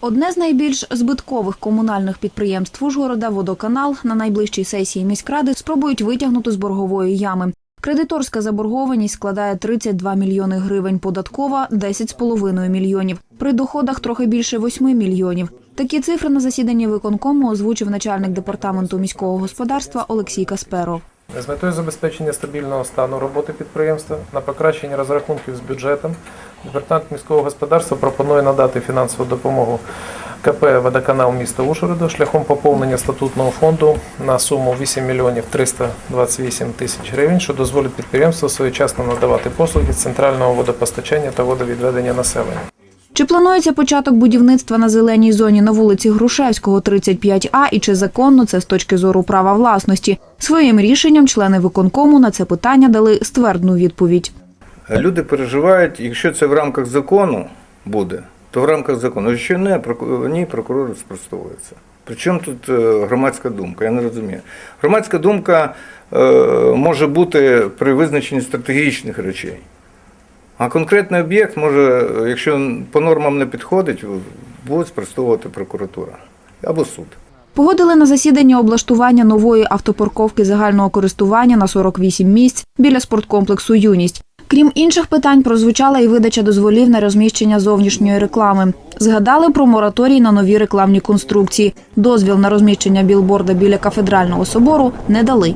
Одне з найбільш збиткових комунальних підприємств Ужгорода «Водоканал» на найближчій сесії міськради спробують витягнути з боргової ями. Кредиторська заборгованість складає 32 мільйони гривень, податкова – 10,5 мільйонів. При доходах трохи більше 8 мільйонів. Такі цифри на засіданні виконкому озвучив начальник департаменту міського господарства Олексій Касперов. З метою забезпечення стабільного стану роботи підприємства на покращення розрахунків з бюджетом департамент міського господарства пропонує надати фінансову допомогу КП «Водоканал» міста Ужгорода шляхом поповнення статутного фонду на суму 8 мільйонів 328 тисяч гривень, що дозволить підприємству своєчасно надавати послуги з центрального водопостачання та водовідведення населення. Чи планується початок будівництва на зеленій зоні на вулиці Грушевського, 35А, і чи законно це з точки зору права власності? Своїм рішенням члени виконкому на це питання дали ствердну відповідь. Люди переживають, якщо це в рамках закону буде, то в рамках закону. Якщо не, ні, прокурор спростовується. Причому тут е, громадська думка? Я не розумію. Громадська думка е, може бути при визначенні стратегічних речей. А конкретний об'єкт може, якщо по нормам не підходить, буде спростовувати прокуратура або суд. Погодили на засіданні облаштування нової автопарковки загального користування на 48 місць біля спорткомплексу Юність. Крім інших питань, прозвучала і видача дозволів на розміщення зовнішньої реклами. Згадали про мораторій на нові рекламні конструкції. Дозвіл на розміщення білборда біля кафедрального собору не дали.